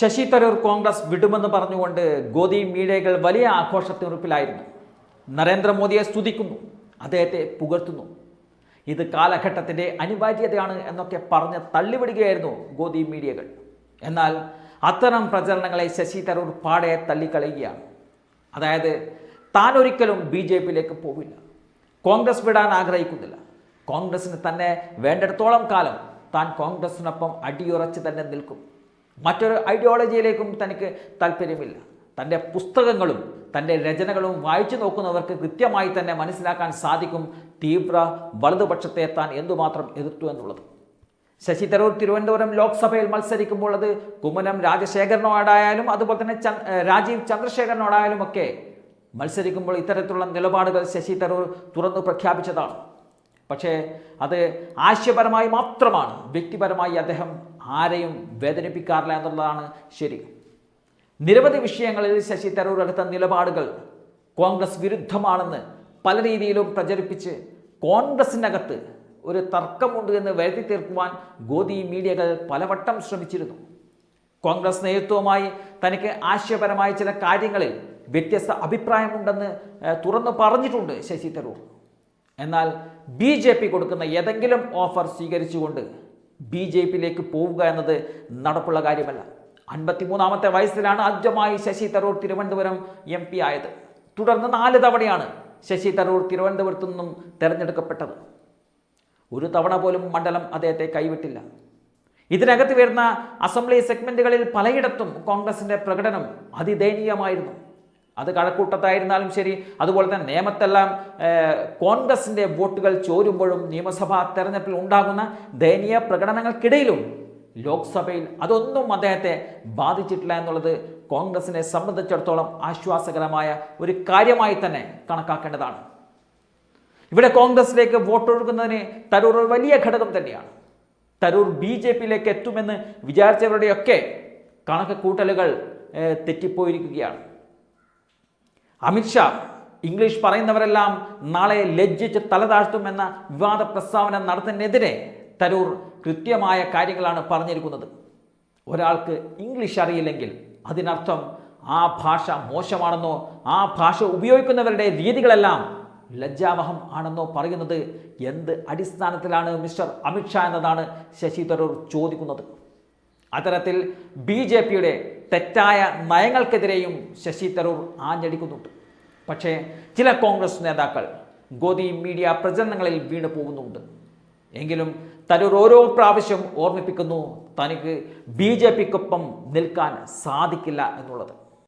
ശശി തരൂർ കോൺഗ്രസ് വിടുമെന്ന് പറഞ്ഞുകൊണ്ട് ഗോദി മീഡിയകൾ വലിയ ആഘോഷത്തിനുറപ്പിലായിരുന്നു. നരേന്ദ്രമോദിയെ സ്തുതിക്കുന്നു അദ്ദേഹത്തെ പുകഴ്ത്തുന്നു. ഇത് കാലഘട്ടത്തിന്റെ അനിവാര്യതയാണ് എന്നൊക്കെ പറഞ്ഞ് തള്ളിവിടുകയായിരുന്നു ഗോദി മീഡിയകൾ. എന്നാൽ അത്തരം പ്രചരണങ്ങളെ ശശി തരൂർ പാടെ തള്ളിക്കളയുകയാണ്. അതായത് താൻ ഒരിക്കലും ബി ജെ പിയിലേക്ക് പോവില്ല. കോൺഗ്രസ് വിടാൻ ആഗ്രഹിക്കുന്നില്ല. കോൺഗ്രസിന് തന്നെ വേണ്ടിടത്തോളം കാലം താൻ കോൺഗ്രസിനൊപ്പം അടിയുറച്ച് തന്നെ നിൽക്കും. മറ്റൊരു ഐഡിയോളജിയിലേക്കും തനിക്ക് താല്പര്യമില്ല. തന്റെ പുസ്തകങ്ങളും തന്റെ രചനകളും വായിച്ചു നോക്കുന്നവർക്ക് കൃത്യമായി തന്നെ മനസ്സിലാക്കാൻ സാധിക്കും തീവ്ര വലതുപക്ഷത്തെ താൻ എന്തുമാത്രം എതിർത്തു എന്നുള്ളത്. ശശി തരൂർ തിരുവനന്തപുരം ലോക്സഭയിൽ മത്സരിക്കുമ്പോൾ അത് കുമ്മനം രാജശേഖരനോടായാലും അതുപോലെ തന്നെ രാജീവ് ചന്ദ്രശേഖരനോടായാലും ഒക്കെ മത്സരിക്കുമ്പോൾ ഇത്തരത്തിലുള്ള നിലപാടുകൾ ശശി തരൂർ തുറന്നു പ്രഖ്യാപിച്ചതാണ്. പക്ഷേ അത് ആശയപരമായി മാത്രമാണ്. വ്യക്തിപരമായി അദ്ദേഹം ആരെയും വേദനിപ്പിക്കാറില്ല എന്നുള്ളതാണ് ശരി. നിരവധി വിഷയങ്ങളിൽ ശശി തരൂർ എടുത്ത നിലപാടുകൾ കോൺഗ്രസ് വിരുദ്ധമാണെന്ന് പല രീതിയിലും പ്രചരിപ്പിച്ച് കോൺഗ്രസിനകത്ത് ഒരു തർക്കമുണ്ട് എന്ന് വരുത്തി തീർക്കുവാൻ ഗോദി മീഡിയകൾ പലവട്ടം ശ്രമിച്ചിരുന്നു. കോൺഗ്രസ് നേതൃത്വവുമായി തനിക്ക് ആശയപരമായ ചില കാര്യങ്ങളിൽ വ്യത്യസ്ത അഭിപ്രായമുണ്ടെന്ന് തുറന്നു പറഞ്ഞിട്ടുണ്ട് ശശി തരൂർ. എന്നാൽ ബി ജെ പി കൊടുക്കുന്ന ഏതെങ്കിലും ഓഫർ സ്വീകരിച്ചുകൊണ്ട് ബി ജെ പിയിലേക്ക് പോവുക എന്നത് നടപ്പുള്ള കാര്യമല്ല. അൻപത്തിമൂന്നാമത്തെ വയസ്സിലാണ് ആദ്യമായി ശശി തരൂർ തിരുവനന്തപുരം എം പി ആയത്. തുടർന്ന് നാല് തവണയാണ് ശശി തരൂർ തിരുവനന്തപുരത്തു നിന്നും തിരഞ്ഞെടുക്കപ്പെട്ടത്. ഒരു തവണ പോലും മണ്ഡലം അദ്ദേഹത്തെ കൈവിട്ടില്ല. ഇതിനകത്ത് വരുന്ന അസംബ്ലി സെഗ്മെന്റുകളിൽ പലയിടത്തും കോൺഗ്രസിന്റെ പ്രകടനം അതിദയനീയമായിരുന്നു. അത് കഴക്കൂട്ടത്തായിരുന്നാലും ശരി. അതുപോലെ തന്നെ നിയമത്തെല്ലാം കോൺഗ്രസിന്റെ വോട്ടുകൾ ചോരുമ്പോഴും നിയമസഭാ തെരഞ്ഞെടുപ്പിൽ ഉണ്ടാകുന്ന ദയനീയ പ്രകടനങ്ങൾക്കിടയിലും ലോക്സഭയിൽ അതൊന്നും അദ്ദേഹത്തെ ബാധിച്ചിട്ടില്ല എന്നുള്ളത് കോൺഗ്രസിനെ സംബന്ധിച്ചിടത്തോളം ആശ്വാസകരമായ ഒരു കാര്യമായി തന്നെ കണക്കാക്കേണ്ടതാണ്. ഇവിടെ കോൺഗ്രസിലേക്ക് വോട്ടൊഴുകുന്നതിന് തരൂർ ഒരു വലിയ ഘടകം തന്നെയാണ്. തരൂർ ബി ജെ പിയിലേക്ക് എത്തുമെന്ന് വിചാരിച്ചവരുടെയൊക്കെ കണക്ക് കൂട്ടലുകൾ തെറ്റിപ്പോയിരിക്കുകയാണ്. അമിത്ഷാ ഇംഗ്ലീഷ് പറയുന്നവരെല്ലാം നാളെ ലജ്ജിച്ച് തലതാഴ്ത്തുമെന്ന വിവാദ പ്രസ്താവന നടത്തുന്നതിനെതിരെ തരൂർ കൃത്യമായ കാര്യങ്ങളാണ് പറഞ്ഞിരിക്കുന്നത്. ഒരാൾക്ക് ഇംഗ്ലീഷ് അറിയില്ലെങ്കിൽ അതിനർത്ഥം ആ ഭാഷ മോശമാണെന്നോ ആ ഭാഷ ഉപയോഗിക്കുന്നവരുടെ രീതികളെല്ലാം ലജ്ജാവഹം ആണെന്നോ പറയുന്നത് എന്ത് അടിസ്ഥാനത്തിലാണ് മിസ്റ്റർ അമിത്ഷാ എന്നതാണ് ശശി തരൂർ ചോദിക്കുന്നത്. അത്തരത്തിൽ ബി ജെ പിയുടെ തെറ്റായ നയങ്ങൾക്കെതിരെയും ശശി തരൂർ ആഞ്ഞടിക്കുന്നുണ്ട്. പക്ഷേ ചില കോൺഗ്രസ് നേതാക്കൾ ഗോദി മീഡിയ പ്രചരണങ്ങളിൽ വീണു പോകുന്നുണ്ട്. എങ്കിലും തരൂർ ഓരോ പ്രാവശ്യം ഓർമ്മിപ്പിക്കുന്നു തനിക്ക് ബി ജെ പിക്കൊപ്പം നിൽക്കാൻ സാധിക്കില്ല എന്നുള്ളത്.